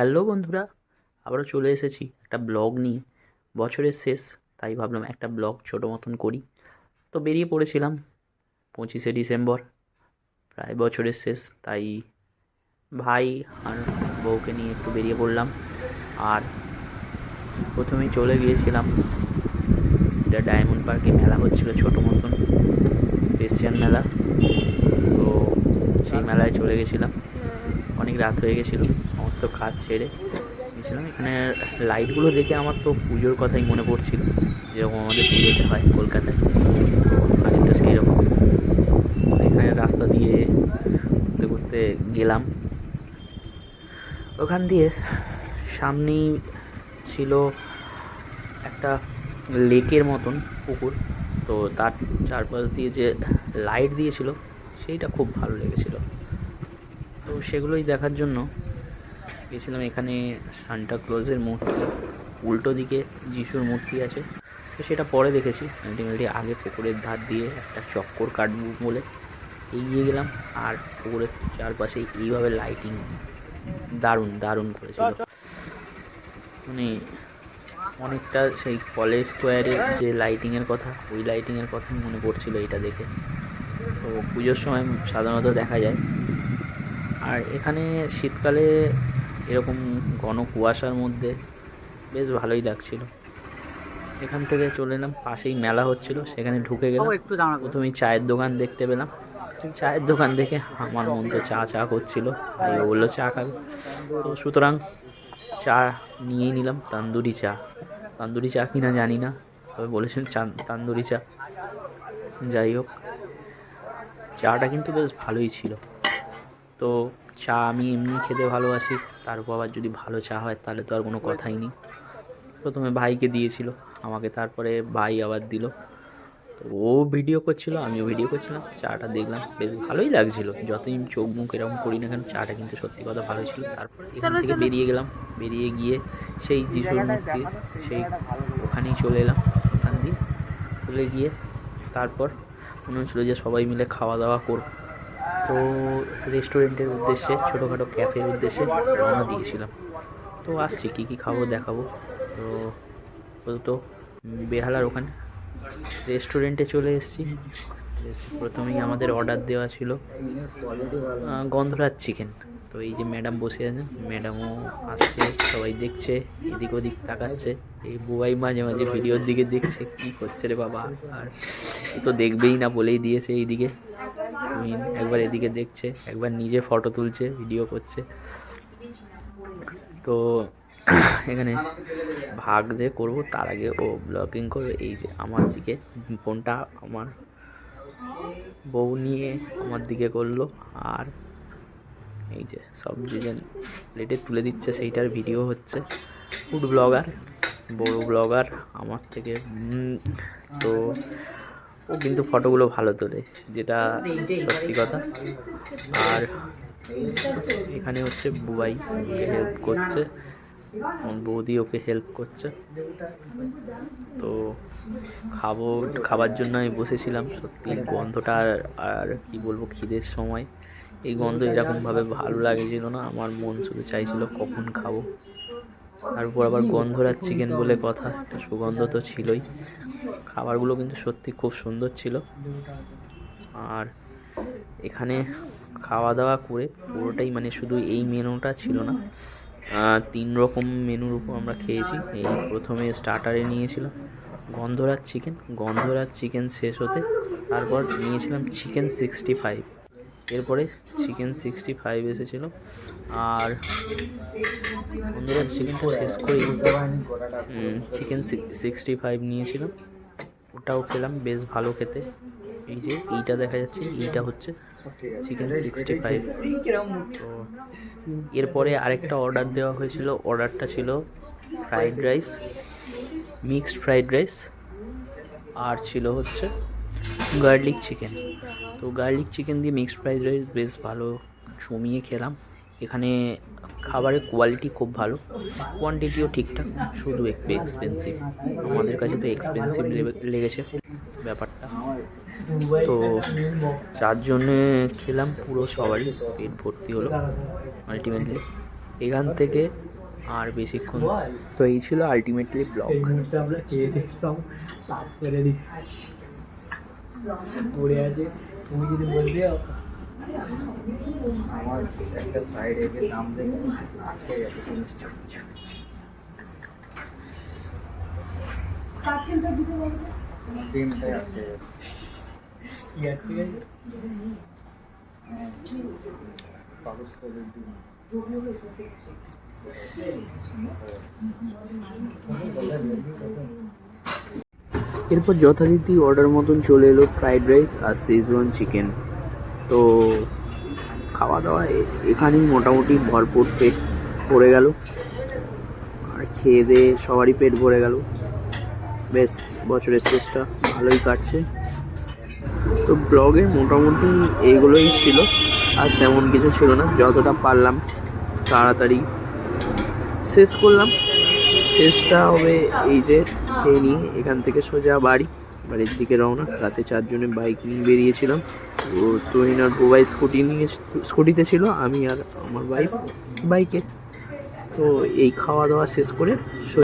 Hello বন্ধুরা, আবারও চলে এসেছি একটা ব্লগ নিয়ে। বছরের শেষ, তাই ভাবলাম একটা ব্লগ ছোটো মতন করি। তো বেরিয়ে পড়েছিলাম পঁচিশে ডিসেম্বর, প্রায় বছরের শেষ, তাই ভাই আর বউকে নিয়ে একটু বেরিয়ে পড়লাম। আর প্রথমেই চলে গিয়েছিলাম এটা ডায়মন্ড পার্কে, মেলা হচ্ছিল ছোটো মতন, ক্রিশ্চিয়ান মেলা। তো সেই মেলায় চলে গেছিলাম। অনেক রাত হয়ে গেছিল। সমস্ত কাজ ছেড়ে গেছিলাম। এখানে লাইটগুলো দেখে আমার তো পুজোর কথাই মনে পড়ছিল, যেরকম আমাদের পুজোতে হয় কলকাতায়। তো সেই রকম এখানে রাস্তা দিয়ে ঘুরতে ঘুরতে গেলাম। ওখান দিয়ে সামনেই ছিল একটা লেকের মতন পুকুর। তো তার চারপাশ দিয়ে যে লাইট দিয়েছিল, সেইটা খুব ভালো লেগেছিলো। তো সেগুলোই দেখার জন্য গেছিলাম এখানে সান্টা ক্লজের মূর্তি, উল্টো দিকে যিশুর মূর্তি আছে। তো সেটা পরে দেখেছি। আলটিমেটলি আগে পুকুরের ধার দিয়ে একটা চক্কর কাটবো বলে এগিয়ে গেলাম আর পুকুরের চারপাশে এইভাবে লাইটিং দারুণ দারুণ করেছিল। মানে অনেকটা সেই কলেজ স্কোয়ারের যে লাইটিংয়ের কথা, ওই লাইটিংয়ের কথা মনে পড়ছিল এটা দেখে। তো পুজোর সময় সাধারণত দেখা যায়। আর এখানে শীতকালে এরকম ঘন কুয়াশার মধ্যে বেশ ভালোই লাগছিল। এখান থেকে চলে এলাম পাশেই মেলা হচ্ছিল সেখানে ঢুকে গেলাম। একটু প্রথমেই চায়ের দোকান দেখতে পেলাম। চায়ের দোকান দেখে আমার মন তো চা চা করছিল তাই ও বলল চা খাবে? তো সুতরাং চা নিয়েই নিলাম তান্দুরি চা। তান্দুরি চা কিনা জানি না তবে বলেছেন চা তান্দুরি চা। যাই হোক চাটা কিন্তু বেশ ভালোই ছিল। তো চা আমি এমনি খেতে ভালোবাসি তারপর আবার যদি ভালো চা হয় তাহলে তো আর কোনো কথাই নেই। প্রথমে ভাইকে দিয়েছিল আমাকে তারপরে ভাই আবার দিল। তো ও ভিডিও করছিল আমিও ভিডিও করছিলাম চাটা দেখলাম বেশ ভালোই লাগছিল। যতই চোখ মুখ এরকম করি না কেন চাটা কিন্তু সত্যি কথা ভালো ছিল। তারপর এখান থেকে বেরিয়ে গেলাম বেরিয়ে গিয়ে সেই যিশুর মূর্তি সেই ওখানেই চলে এলাম ওখান দিয়ে চলে গিয়ে তারপর মনে হচ্ছিল যে সবাই মিলে খাওয়া দাওয়া করব। তো রেস্টুরেন্টের উদ্দেশ্যে, ছোটোখাটো ক্যাফের উদ্দেশ্যে রওনা দিয়েছিলাম। তো আসছি, কী কী খাব দেখাবো। তো তো বেহালার ওখানে রেস্টুরেন্টে চলে এসেছি। প্রথমেই আমাদের অর্ডার দেওয়া ছিল গন্ধরাজ চিকেন তো এই যে ম্যাডাম বসে আছেন ম্যাডামও আসছে, সবাই দেখছে এদিক ওদিক তাকাচ্ছে। এই বুবাই মাঝে মাঝে ভিডিওর দিকে দেখছে, কী করছে রে বাবা? আর তো দেখবেই না বলেই দিয়েছে এইদিকে। তুমি একবার এদিকে দেখছে, একবার নিজে ফটো তুলছে ভিডিও করছে। তো এখানে ভাগ যে করব, তার আগে ও ব্লগিং করবে। এই যে আমার দিকে, ফোনটা আমার বউ নিয়ে আমার দিকে করল। আর এই যে সব ডিজাইন প্লেটে তুলে দিচ্ছে, সেইটার ভিডিও হচ্ছে। ফুড ব্লগার বড় ব্লগার আমার থেকে। তো ও কিন্তু ফটোগুলো ভালো তোলে, যেটা সত্যি কথা। আর এখানে হচ্ছে বুবাই হেল্প করছে বৌদি ওকে হেল্প করছে। তো খাব, খাবার জন্য আমি বসেছিলাম, সত্যি গন্ধটা আর- আর কি বলব, খিদের সময়। এই গন্ধ এরকমভাবে ভালো লাগেছিল না, আমার মন শুধু চাইছিল কখন খাব। তারপর আবার গন্ধরাজ চিকেন বলে কথা, একটা সুগন্ধ তো ছিলই। খাবারগুলো কিন্তু সত্যি খুব সুন্দর ছিল। আর এখানে খাওয়া দাওয়া করে পুরোটাই মানে শুধু এই মেনুটা ছিল না তিন রকম মেনুর উপর আমরা খেয়েছি। এই প্রথমে স্টার্টারে নিয়েছিলাম গন্ধরাজ চিকেন গন্ধরাজ চিকেন শেষ হতে তারপর নিয়েছিলাম চিকেন সিক্সটি ফাইভ এরপরে চিকেন সিক্সটি ফাইভ এসেছিল। আর গন্ধরাজ চিকেনটা শেষ করে চিকেন সিক্সটি ফাইভ নিয়েছিলাম। ওটাও খেলাম বেশ ভালো খেতে। এই যে এইটা দেখা যাচ্ছে, এইটা হচ্ছে চিকেন সিক্সটি ফাইভ তো এরপরে আরেকটা অর্ডার দেওয়া হয়েছিল অর্ডারটা ছিল fried rice mixed fried rice আর ছিল হচ্ছে গার্লিক চিকেন তো গার্লিক চিকেন দিয়ে মিক্সড ফ্রাইড রাইস বেশ ভালো জমিয়ে খেলাম। এখানে খাবারের কোয়ালিটি খুব ভালো কোয়ান্টিটিও ঠিকঠাক, শুধু একটু এক্সপেন্সিভ আমাদের কাছে তো এক্সপেন্সিভ লেগেছে ব্যাপারটা। তো যার জন্যে খেলাম পুরো সবারই, পেট ভর্তি হলো আলটিমেটলি এখান থেকে আর বেশিক্ষণ। তো এই ছিল আলটিমেটলি ব্লগ পড়ে আছে তুমি যদি বলতে আমার একটা ফ্রাইড এগের দাম দেখে আটকে গেছে জিনিসটা ডিমটাই আটকে গেছে। কি আটকে গেছে? কাগজ করের ডিম। এরপর যথারীতি অর্ডার মতন চলে এলো ফ্রাইড রাইস আর শেজওয়ান চিকেন তো খাওয়া দাওয়া এখানেই মোটামুটি ভরপুর পেট ভরে গেল। আর খেয়ে দিয়ে সবারই পেট ভরে গেল। বেশ, বছরের শেষটা ভালোই কাটছে। তো ব্লগে মোটামুটি এইগুলোই ছিল। আর তেমন কিছু ছিল না, যতটা পারলাম তাড়াতাড়ি শেষ করলাম। শেষটা হবে এই যে খেয়ে নিয়ে এখান থেকে সোজা বাড়ি, বাড়ির দিকে রওনা। রাতে চারজনে বাইক নিয়ে বেরিয়েছিলাম। তো তুহিন আর বুবাই স্কুটি নিয়ে স্কুটিতে ছিল, আমি আর আমার বাইক বাইকে তো এই খাওয়া দাওয়া শেষ করে